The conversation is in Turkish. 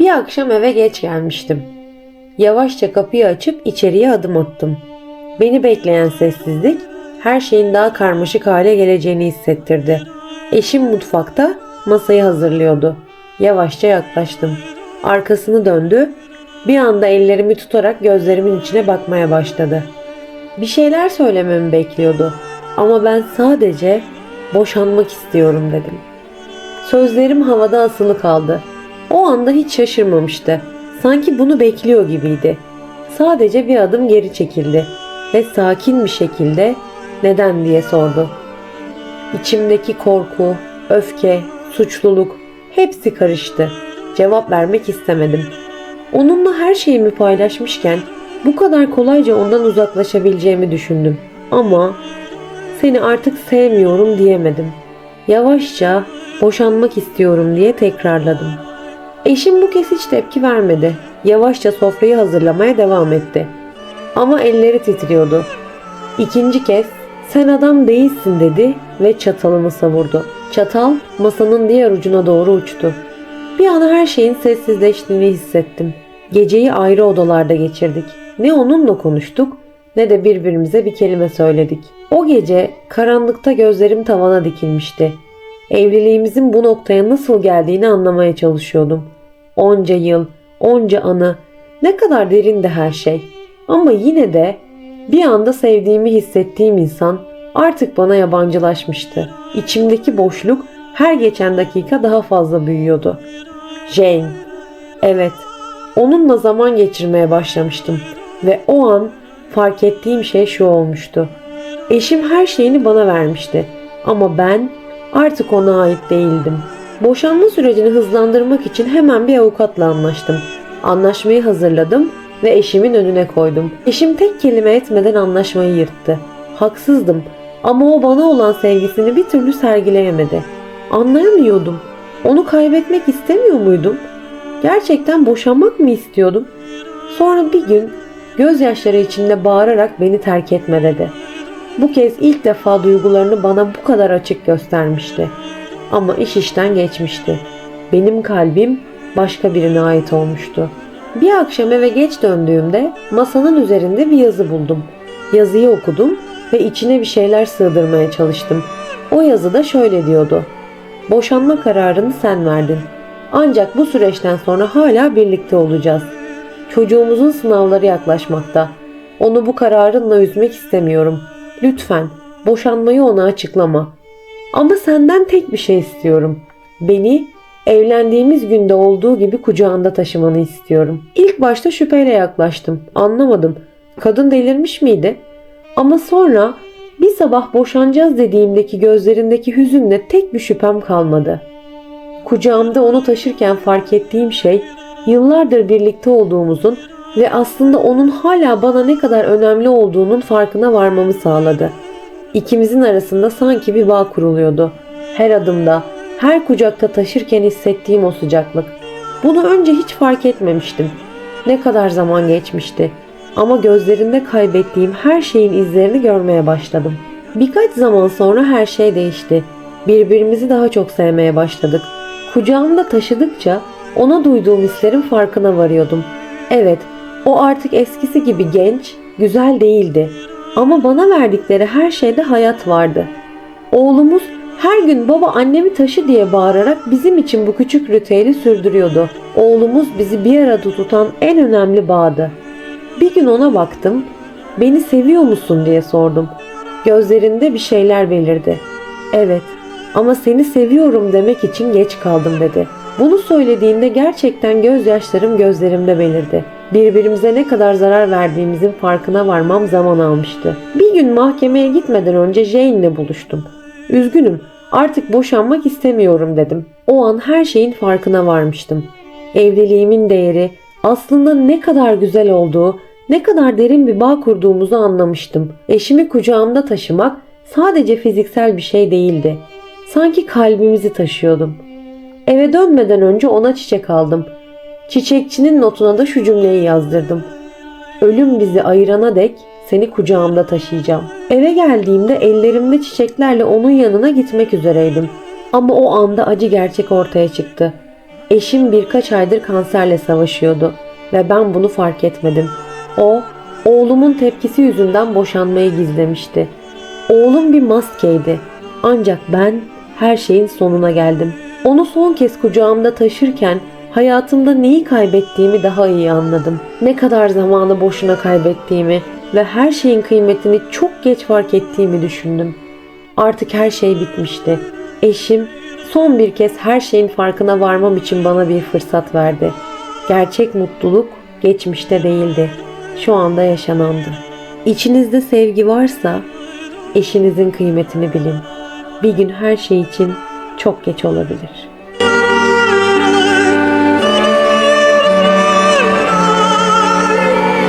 Bir akşam eve geç gelmiştim. Yavaşça kapıyı açıp içeriye adım attım. Beni bekleyen sessizlik her şeyin daha karmaşık hale geleceğini hissettirdi. Eşim mutfakta masayı hazırlıyordu. Yavaşça yaklaştım. Arkasını döndü. Bir anda ellerimi tutarak gözlerimin içine bakmaya başladı. Bir şeyler söylememi bekliyordu. Ama ben sadece boşanmak istiyorum dedim. Sözlerim havada asılı kaldı. O anda hiç şaşırmamıştı. Sanki bunu bekliyor gibiydi. Sadece bir adım geri çekildi ve sakin bir şekilde neden diye sordu. İçimdeki korku, öfke, suçluluk hepsi karıştı. Cevap vermek istemedim. Onunla her şeyimi paylaşmışken bu kadar kolayca ondan uzaklaşabileceğimi düşündüm. Ama seni artık sevmiyorum diyemedim. Yavaşça boşanmak istiyorum diye tekrarladım. Eşim bu kez hiç tepki vermedi. Yavaşça sofrayı hazırlamaya devam etti. Ama elleri titriyordu. İkinci kez sen adam değilsin dedi ve çatalını savurdu. Çatal masanın diğer ucuna doğru uçtu. Bir an her şeyin sessizleştiğini hissettim. Geceyi ayrı odalarda geçirdik. Ne onunla konuştuk ne de birbirimize bir kelime söyledik. O gece karanlıkta gözlerim tavana dikilmişti. Evliliğimizin bu noktaya nasıl geldiğini anlamaya çalışıyordum. Onca yıl, onca anı, ne kadar derindi her şey. Ama yine de bir anda sevdiğimi hissettiğim insan artık bana yabancılaşmıştı. İçimdeki boşluk her geçen dakika daha fazla büyüyordu. Jane. Evet, onunla zaman geçirmeye başlamıştım ve o an fark ettiğim şey şu olmuştu. Eşim her şeyini bana vermişti ama ben artık ona ait değildim. Boşanma sürecini hızlandırmak için hemen bir avukatla anlaştım. Anlaşmayı hazırladım ve eşimin önüne koydum. Eşim tek kelime etmeden anlaşmayı yırttı. Haksızdım ama o bana olan sevgisini bir türlü sergileyemedi. Anlayamıyordum. Onu kaybetmek istemiyor muydum? Gerçekten boşanmak mı istiyordum? Sonra bir gün gözyaşları içinde bağırarak beni terk etme dedi. Bu kez ilk defa duygularını bana bu kadar açık göstermişti. Ama iş işten geçmişti. Benim kalbim başka birine ait olmuştu. Bir akşam eve geç döndüğümde masanın üzerinde bir yazı buldum. Yazıyı okudum ve içine bir şeyler sığdırmaya çalıştım. O yazıda şöyle diyordu. Boşanma kararını sen verdin. Ancak bu süreçten sonra hala birlikte olacağız. Çocuğumuzun sınavları yaklaşmakta. Onu bu kararınla üzmek istemiyorum. Lütfen boşanmayı ona açıklama. Ama senden tek bir şey istiyorum. Beni evlendiğimiz günde olduğu gibi kucağında taşımanı istiyorum. İlk başta şüpheyle yaklaştım. Anlamadım. Kadın delirmiş miydi? Ama sonra bir sabah boşanacağız dediğimdeki gözlerindeki hüzünle tek bir şüphem kalmadı. Kucağımda onu taşırken fark ettiğim şey yıllardır birlikte olduğumuzun ve aslında onun hala bana ne kadar önemli olduğunun farkına varmamı sağladı. İkimizin arasında sanki bir bağ kuruluyordu. Her adımda, her kucakta taşırken hissettiğim o sıcaklık. Bunu önce hiç fark etmemiştim. Ne kadar zaman geçmişti. Ama gözlerinde kaybettiğim her şeyin izlerini görmeye başladım. Birkaç zaman sonra her şey değişti. Birbirimizi daha çok sevmeye başladık. Kucağımda taşıdıkça ona duyduğum hislerin farkına varıyordum. Evet, o artık eskisi gibi genç, güzel değildi. Ama bana verdikleri her şeyde hayat vardı. Oğlumuz her gün baba annemi taşı diye bağırarak bizim için bu küçük ritüeli sürdürüyordu. Oğlumuz bizi bir arada tutan en önemli bağdı. Bir gün ona baktım. Beni seviyor musun diye sordum. Gözlerinde bir şeyler belirdi. Evet ama seni seviyorum demek için geç kaldım dedi. Bunu söylediğinde gerçekten gözyaşlarım gözlerimde belirdi. Birbirimize ne kadar zarar verdiğimizin farkına varmam zaman almıştı. Bir gün mahkemeye gitmeden önce Jane ile buluştum. Üzgünüm, artık boşanmak istemiyorum dedim. O an her şeyin farkına varmıştım. Evliliğimin değeri, aslında ne kadar güzel olduğu, ne kadar derin bir bağ kurduğumuzu anlamıştım. Eşimi kucağımda taşımak sadece fiziksel bir şey değildi. Sanki kalbimizi taşıyordum. Eve dönmeden önce ona çiçek aldım. Çiçekçinin notuna da şu cümleyi yazdırdım. Ölüm bizi ayırana dek seni kucağımda taşıyacağım. Eve geldiğimde ellerimde çiçeklerle onun yanına gitmek üzereydim. Ama o anda acı gerçek ortaya çıktı. Eşim birkaç aydır kanserle savaşıyordu ve ben bunu fark etmedim. O, oğlumun tepkisi yüzünden boşanmayı gizlemişti. Oğlum bir maskeydi. Ancak ben her şeyin sonuna geldim. Onu son kez kucağımda taşırken hayatımda neyi kaybettiğimi daha iyi anladım. Ne kadar zamanı boşuna kaybettiğimi ve her şeyin kıymetini çok geç fark ettiğimi düşündüm. Artık her şey bitmişti. Eşim son bir kez her şeyin farkına varmam için bana bir fırsat verdi. Gerçek mutluluk geçmişte değildi. Şu anda yaşanandı. İçinizde sevgi varsa eşinizin kıymetini bilin. Bir gün her şey için çok geç olabilir.